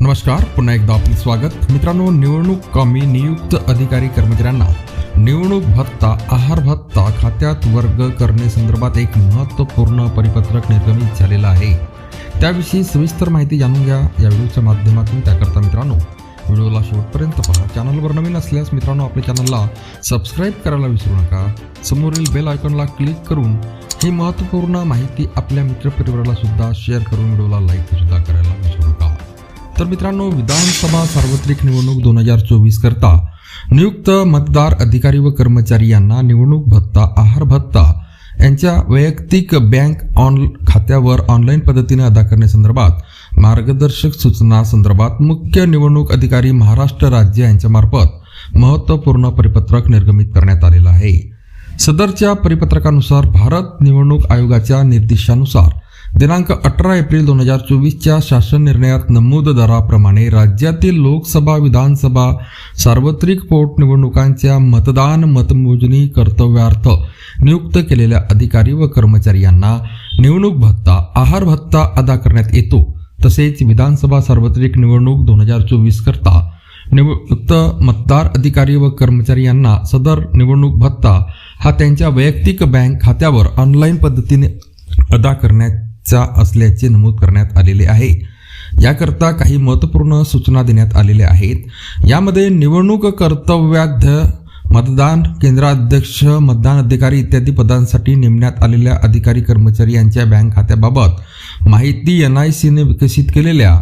नमस्कार पुन्हा एकदा आपले स्वागत. मित्रांनो निवडणूक कमी नियुक्त अधिकारी कर्मचाऱ्यांना निवडणूक भत्ता आहार भत्ता खात्यात वर्ग करण्यासंदर्भात एक महत्त्वपूर्ण परिपत्रक निर्गमित झालेलं आहे. त्याविषयी सविस्तर माहिती जाणून घ्या. या व्हिडिओच्या माध्यमातून त्याकरता मित्रांनो व्हिडिओला शेवटपर्यंत पहा. चॅनलवर नवीन असल्यास मित्रांनो आपल्या चॅनलला सबस्क्राईब करायला विसरू नका. समोरील बेल आयकॉनला क्लिक करून ही महत्त्वपूर्ण माहिती आपल्या मित्रपरिवाराला सुद्धा शेअर करून व्हिडिओला लाईक सुद्धा करायला तर मित्रांनो विधानसभा सार्वत्रिक निवडणूक दोन हजार चोवीस करता नियुक्त मतदार अधिकारी व कर्मचारी यांना निवडणूक भत्ता आहार भत्ता यांच्या वैयक्तिक बँक ऑन खात्यावर ऑनलाईन पद्धतीने अदा करण्यासंदर्भात मार्गदर्शक सूचना संदर्भात मुख्य निवडणूक अधिकारी महाराष्ट्र राज्य यांच्यामार्फत महत्त्वपूर्ण परिपत्रक निर्गमित करण्यात आलेलं आहे. सदरच्या परिपत्रकानुसार भारत निवडणूक आयोगाच्या निर्देशानुसार दिनांक अठरा एप्रिल दोन हजार चोवीसच्या शासन निर्णयात नमूद दराप्रमाणे राज्यातील लोकसभा विधानसभा सार्वत्रिक पोटनिवडणुकांच्या मतदान मतमोजणी कर्तव्यार्थ नियुक्त केलेल्या अधिकारी व कर्मचारी यांना निवडणूक भत्ता आहार भत्ता अदा करण्यात येतो. तसेच विधानसभा सार्वत्रिक निवडणूक दोन हजार चोवीस करता नियुक्त मतदार अधिकारी व कर्मचारी यांना सदर निवडणूक भत्ता हा त्यांच्या वैयक्तिक बँक खात्यावर ऑनलाईन पद्धतीने अदा करण्यात चा असल्याचे नमूद करण्यात आलेले आहे. याकरता काही महत्त्वपूर्ण सूचना देण्यात आलेल्या आहेत. यामध्ये निवडणूक कर्तव्याध्य मतदान केंद्राध्यक्ष मतदान अधिकारी इत्यादी पदांसाठी नेमण्यात आलेल्या अधिकारी कर्मचारी यांच्या बँक खात्याबाबत माहिती एन आय सीने विकसित केलेल्या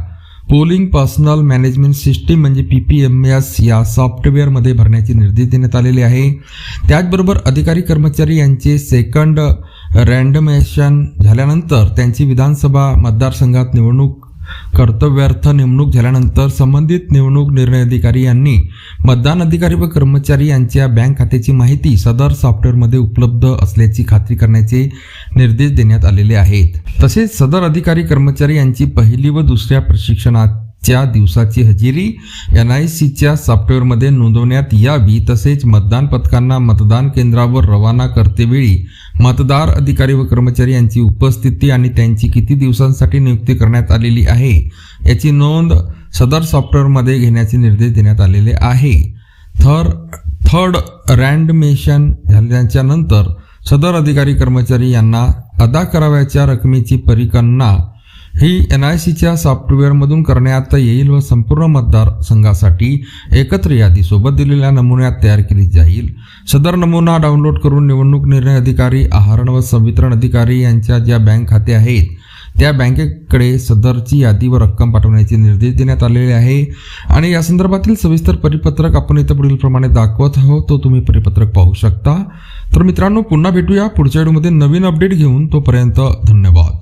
पोलिंग पर्सनल मॅनेजमेंट सिस्टीम म्हणजे पी पी एम एस या सॉफ्टवेअरमध्ये भरण्याचे निर्देश देण्यात आलेले आहे. त्याचबरोबर अधिकारी कर्मचारी यांचे सेकंड रँडमेशन झाल्यानंतर त्यांची विधानसभा मतदारसंघात निवडणूक कर्तव्यार्थ नेमणूक झाल्यानंतर संबंधित निवडणूक निर्णय अधिकारी यांनी मतदान अधिकारी व कर्मचारी यांच्या बँक खात्याची माहिती सदर सॉफ्टवेअरमध्ये उपलब्ध असल्याची खात्री करण्याचे निर्देश देण्यात आलेले आहेत. तसेच सदर अधिकारी कर्मचारी यांची पहिली व दुसऱ्या प्रशिक्षणाच्या दिवसाची हजेरी एन आय सीच्या सॉफ्टवेअरमध्ये नोंदवण्यात यावी तसेच मतदान पथकांना मतदान केंद्रावर रवाना करतेवेळी मतदार अधिकारी व कर्मचारी यांची उपस्थिती आणि त्यांची किती दिवसांसाठी नियुक्ती करण्यात आलेली आहे याची नोंद सदर सॉफ्टवेअरमध्ये घेण्याचे निर्देश देण्यात आलेले आहे. थर थर्ड रँडमेशन झाल्याच्यानंतर सदर अधिकारी कर्मचारी यांना अदा करावयाच्या रकमेची परिगणना ही एन आय सीच्या सॉफ्टवेअरमधून करण्यात येईल व संपूर्ण मतदारसंघासाठी एकत्र यादीसोबत दिलेल्या नमुन्यात तयार केली जाईल. सदर नमुना डाउनलोड करून निवडणूक निर्णय अधिकारी आहरण व संवितरण अधिकारी यांच्या ज्या बँक खाते आहेत त्या बँकेकडे सदरची यादी व रक्कम पाठवण्याचे निर्देश देण्यात आलेले आहे. आणि या संदर्भातील सविस्तर परिपत्रक आपण इथं पुढील प्रमाणे दाखवत आहोत. तो तुम्ही परिपत्रक पाहू शकता. तर मित्रांनो पुन्हा भेटूया. पुढच्या व्हिडिओमध्ये नवीन अपडेट घेऊन तोपर्यंत धन्यवाद.